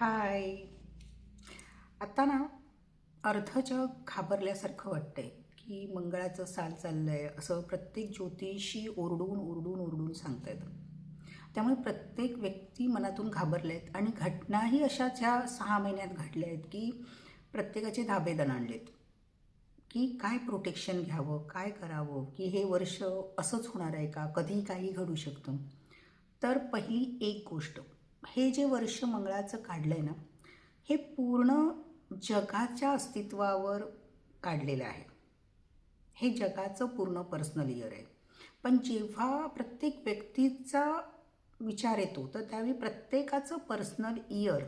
हाय. आता ना अर्ध जग घाबरल्यासारखं वाटतंय की मंगळाचं साल चाललं आहे असं प्रत्येक ज्योतिषी ओरडून ओरडून ओरडून सांगतायत त्यामुळे प्रत्येक व्यक्ती मनातून घाबरल्या आहेत आणि घटनाही अशा ज्या सहा महिन्यात घडल्या आहेत की प्रत्येकाचे धाबे दणाणलेत. की काय प्रोटेक्शन घ्यावं काय करावं की हे वर्ष असंच होणार आहे का कधी काही घडू शकतं. तर पहिली एक गोष्ट हे जे वर्ष मंगळाचं काढलं आहे ना हे पूर्ण जगाच्या अस्तित्वावर काढलेलं आहे. हे जगाचं पूर्ण पर्सनल इयर आहे. पण जेव्हा प्रत्येक व्यक्तीचा विचार येतो तर त्यावेळी प्रत्येकाचं पर्सनल इयर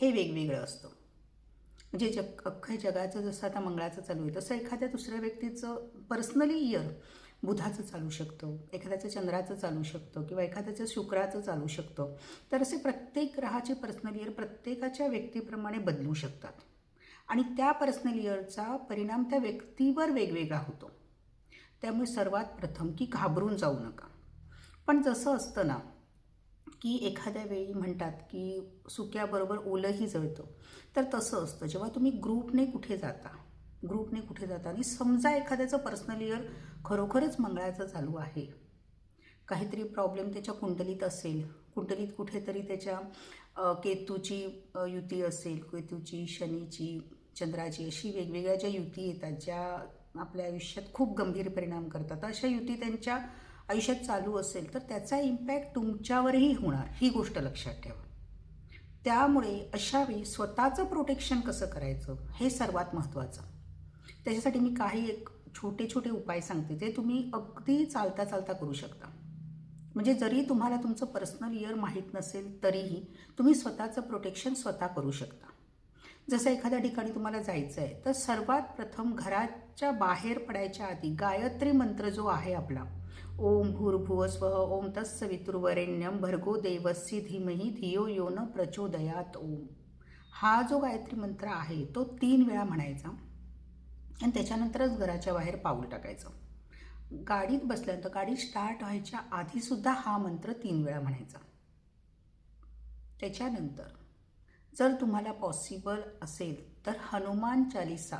हे वेगवेगळं असतं. म्हणजे जग अख्ख्या जगाचं जसं आता मंगळाचं चालू आहे तसं एखाद्या दुसऱ्या व्यक्तीचं पर्सनली इयर बुधाचं चालू शकतं एखाद्याचं चंद्राचं चालू शकतं किंवा एखाद्याचं शुक्राचं चालू शकतं. तर असे प्रत्येक ग्रहाचे पर्सनल इयर प्रत्येकाच्या व्यक्तीप्रमाणे बदलू शकतात. आणि त्या पर्सनल इयरचा परिणाम त्या व्यक्तीवर वेगवेगळा होतो. त्यामुळे सर्वात प्रथम की घाबरून जाऊ नका. पण जसं असतं ना की एखाद्या वेळी म्हणतात की सुक्याबरोबर ओलंही जळतं. तर तसं असतं. जेव्हा तुम्ही ग्रुपने कुठे जाता ग्रुपने कुठे जाता आणि समजा एखाद्याचं पर्सनल इयर खरोखरच मंगळाचं चालू आहे. काहीतरी प्रॉब्लेम त्याच्या कुंडलीत असेल कुंडलीत कुठेतरी त्याच्या केतूची युती असेल केतूची शनीची चंद्राची अशी वेगवेगळ्या ज्या युती येतात ज्या आपल्या आयुष्यात खूप गंभीर परिणाम करतात अशा युती त्यांच्या आयुष्यात चालू असेल तर त्याचा इम्पॅक्ट तुमच्यावरही होणार ही गोष्ट लक्षात ठेवा. त्यामुळे अशावेळी स्वतःचं प्रोटेक्शन कसं करायचं हे सर्वात महत्त्वाचं त्याच्यासाठी मी काही एक छोटे छोटे उपाय सांगते ते तुम्ही अगदी चालता चालता करू शकता. म्हणजे जरी तुम्हाला तुमचं पर्सनल इयर माहीत नसेल तरीही तुम्ही स्वतःचं प्रोटेक्शन स्वतः करू शकता. जसं एखाद्या ठिकाणी तुम्हाला जायचं आहे तर सर्वात प्रथम घराच्या बाहेर पडायच्या आधी गायत्री मंत्र जो आहे आपला ओम भूर्भुवस्व ओम तत्सवितुर्वरेण्यम भर्गो देवस्सी धीमही धियो यो न प्रचोदयात ओम. हा जो गायत्री मंत्र आहे तो तीन वेळा म्हणायचा. आणि त्याच्यानंतरच घराच्या बाहेर पाऊल टाकायचं. गाडीत बसल्यानंतर गाडी स्टार्ट व्हायच्या आधीसुद्धा हा मंत्र तीन वेळा म्हणायचा. त्याच्यानंतर जर तुम्हाला पॉसिबल असेल तर हनुमान चालिसा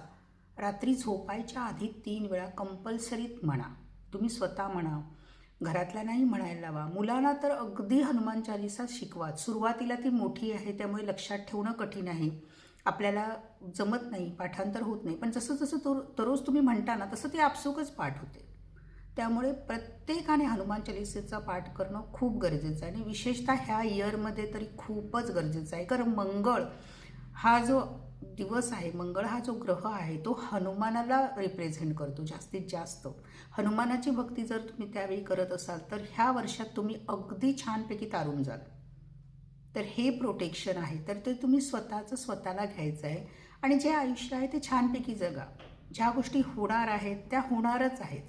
रात्री झोपायच्या आधी तीन वेळा कंपल्सरीत म्हणा. तुम्ही स्वतः म्हणा घरातल्यांनाही म्हणायला लावा. मुलांना तर अगदी हनुमान चालिसा शिकवा. सुरुवातीला ती मोठी आहे त्यामुळे लक्षात ठेवणं कठीण आहे. आपल्याला जमत नाही पाठांतर होत नाही. पण जसं जसं तो दररोज तुम्ही म्हणता ना तसं ते आपसुकच पाठ होते. त्यामुळे प्रत्येकाने हनुमान चालिसेचा पाठ करणं खूप गरजेचं आहे. आणि विशेषतः ह्या इयरमध्ये तरी खूपच गरजेचं आहे. कारण मंगळ हा जो दिवस आहे मंगळ हा जो ग्रह आहे तो हनुमानाला रिप्रेझेंट करतो जास्तीत जास्त. हनुमानाची भक्ती जर तुम्ही त्यावेळी करत असाल तर ह्या वर्षात तुम्ही अगदी छानपैकी तारून जाल. तर हे प्रोटेक्शन आहे. तर ते तुम्ही स्वतःचं स्वतःला घ्यायचं आहे. आणि जे आयुष्य आहे ते छानपैकी जगा. ज्या गोष्टी होणार आहेत त्या होणारच आहेत.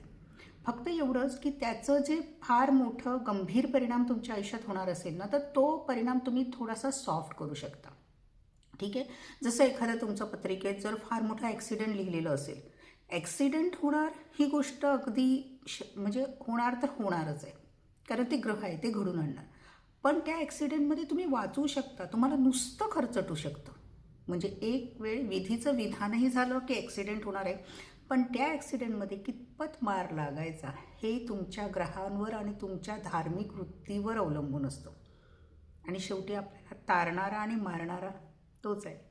फक्त एवढंच की त्याचं जे फार मोठं गंभीर परिणाम तुमच्या आयुष्यात होणार असेल ना तर तो परिणाम तुम्ही थोडासा सॉफ्ट करू शकता. ठीक आहे? जसं एखाद्या तुमचं पत्रिकेत जर फार मोठा ॲक्सिडेंट लिहिलेलं असेल. ॲक्सिडेंट होणार ही गोष्ट अगदी श म्हणजे होणार तर होणारच आहे. कारण ते ग्रह आहे ते घडून आणणार. पण त्या ॲक्सिडेंटमध्ये तुम्ही वाचू शकता. तुम्हाला नुसतं खर्चटू शकतं. म्हणजे एक वेळ विधीचं विधानही झालं की ॲक्सिडेंट होणार आहे. पण त्या ॲक्सिडेंटमध्ये कितपत मार लागायचा हे तुमच्या ग्रहांवर आणि तुमच्या धार्मिक वृत्तीवर अवलंबून असतं. आणि शेवटी आपल्याला तारणारा आणि मारणारा तोच आहे.